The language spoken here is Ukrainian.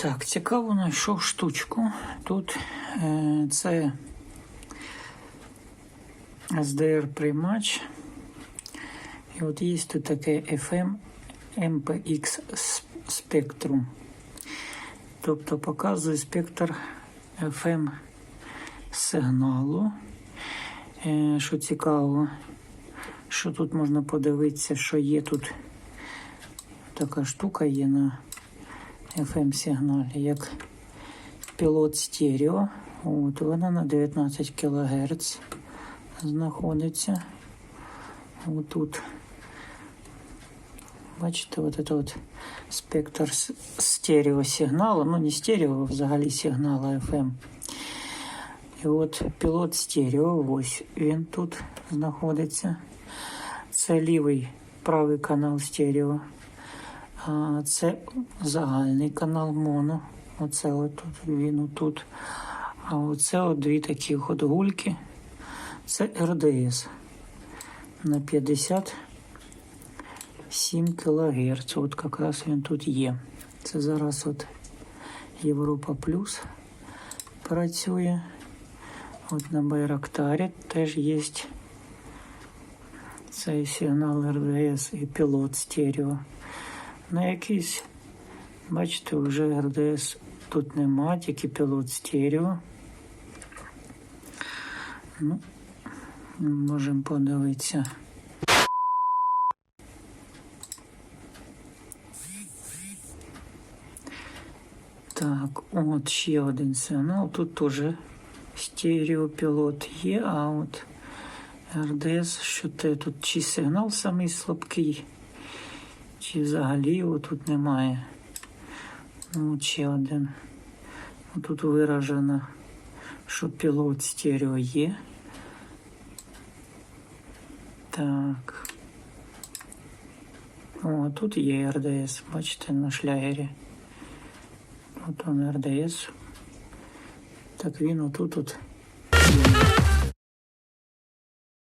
Так, цікаво знайшов штучку. Тут е, це SDR приймач. І от є тут таке FM MPX Spectrum. Тобто показує спектр FM сигналу. Е, що цікаво, що тут можна подивитися, що є тут така штука є на FM сигналі, як пілот стерео. От, вона на 19 кГц знаходиться. Отут. Бачите, от це от спектр с- стерео сигналу, ну не стерео, а взагалі сигналу FM. І от пілот стерео, ось він тут знаходиться. Це лівий правий канал стерео. Це загальний канал моно. Оце от тут, він отут. А оце от дві такі от гульки. Це РДС на 57 кГц. От якраз він тут є. Це зараз от Європа Плюс працює. От на Байрактарі теж є цей сигнал РДС і пілот стерео. На якийсь, бачите, вже РДС тут нема, тільки пілот стерео. Ну, можемо подивитися. Так, от ще один сигнал. Тут теж стереопілот є, а от РДС, що те тут чи сигнал самий слабкий, чи взагалі його тут немає. Ну, ще один. Тут виражено, що пілот стерео є. Так. О, тут є РДС, бачите, на шлягері. От он РДС. Так він отут от.